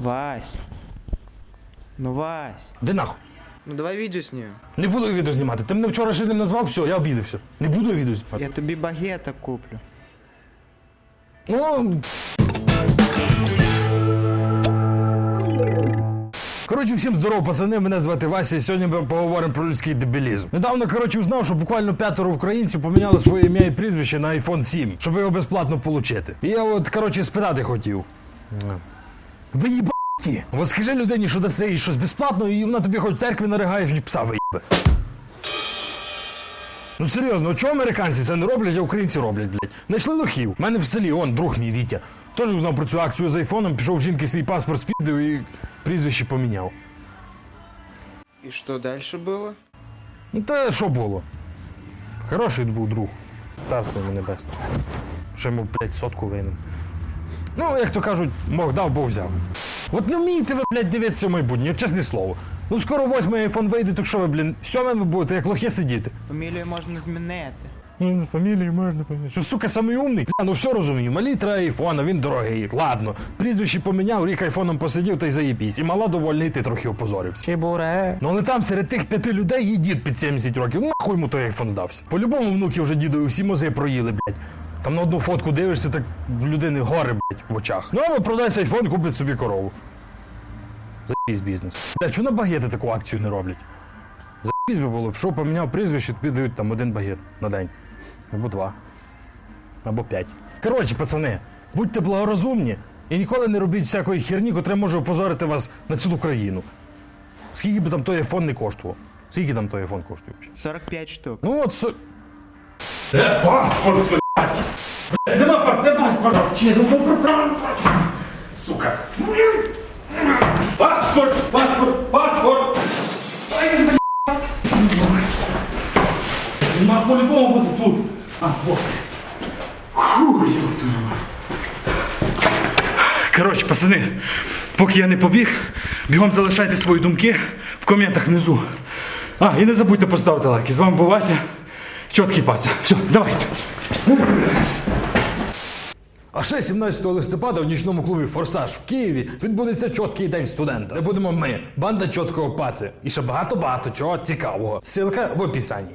Вась. Ну, Вась. Де нахуй? Ну давай видео с нее. Не буду відео знімати. Ти мене вчора ще не назвав, все, я обідався. Не буду відео знімати. Я тобі багета куплю. Ну. Коротше, всім здорово, пацани. Мене звати Вася. і Сьогодні ми поговоримо про людський дебілізм. Недавно, коротше, узнав, що буквально п'ятеро українців поміняли своє ім'я і прізвище на iPhone 7, щоб його безплатно отримати. І я от, коротше, спитати хотів. Ви їбаті? От скажи людині, що даси їй щось безплатно, і вона тобі хоч в церкві наригає, хоч пса виїбе. Ну серйозно, чого американці це не роблять, а українці роблять, блядь? Знайшли лохів. У мене в селі, он, друг мій Вітя. Теж узнав про цю акцію з айфоном, пішов в жінки свій паспорт спіздив і прізвище поміняв. И что дальше было? Ну та що було? Хороший був друг. Царство йому небесне. Що йому, блядь, сотку винен. Ну, як то кажуть, Бог дав, Бог взяв. От не вмієте ви, блядь, дивитися в майбутнє, чесне слово. Ну скоро восьмий айфон вийде, то що ви, блін, сьомими будете, як лохи сидіти. Фамілію можна змінити. Ну, Фамілії можна поміняти. Що, сука, самий умний? Бля, ну все розумію. Малі треба айфона, він дорогий. Ладно. Прізвище поміняв, рік айфоном посидів та й заєбісь. І мала довольна, і ти трохи опозорився. Кібуре. Ну але там серед тих п'яти людей є дід під 70 років. Ну, Нахуй йому той айфон здався. По-любому внуки вже дідові всі мози проїли, блядь. Там на одну фотку дивишся, так в людини гори, блядь, в очах. Ну або продай айфон, купить собі корову. Заїбісь бізнес. Блядь, чого на багети таку акцію не роблять? Заїбісь би було, пішов, поміняв прізвище, тобі дають там один багет на день. Або два. Або п'ять. Коротше, пацани, будьте благорозумні і ніколи не робіть всякої херні, котра може опозорити вас на цілу країну. Скільки би там той айфон не коштував? Скільки там той айфон коштує? 45 штук. Ну от со... Де паспорт, Нема паспорт, де паспорт? Чи, ну, Сука. Паспорт, паспорт, паспорт. Ай. Нема по-любому бути тут. А, вот. Коротше, пацани, поки я не побіг, бігом залишайте свої думки в коментах внизу. А, і не забудьте поставити лайки. З вами був Вася. Чоткий паця. Все, давайте. А ще 17 листопада в нічному клубі Форсаж в Києві відбудеться чіткий день студента. Де будемо ми, банда чіткого паці. І ще багато-багато чого цікавого. Силка в описанні.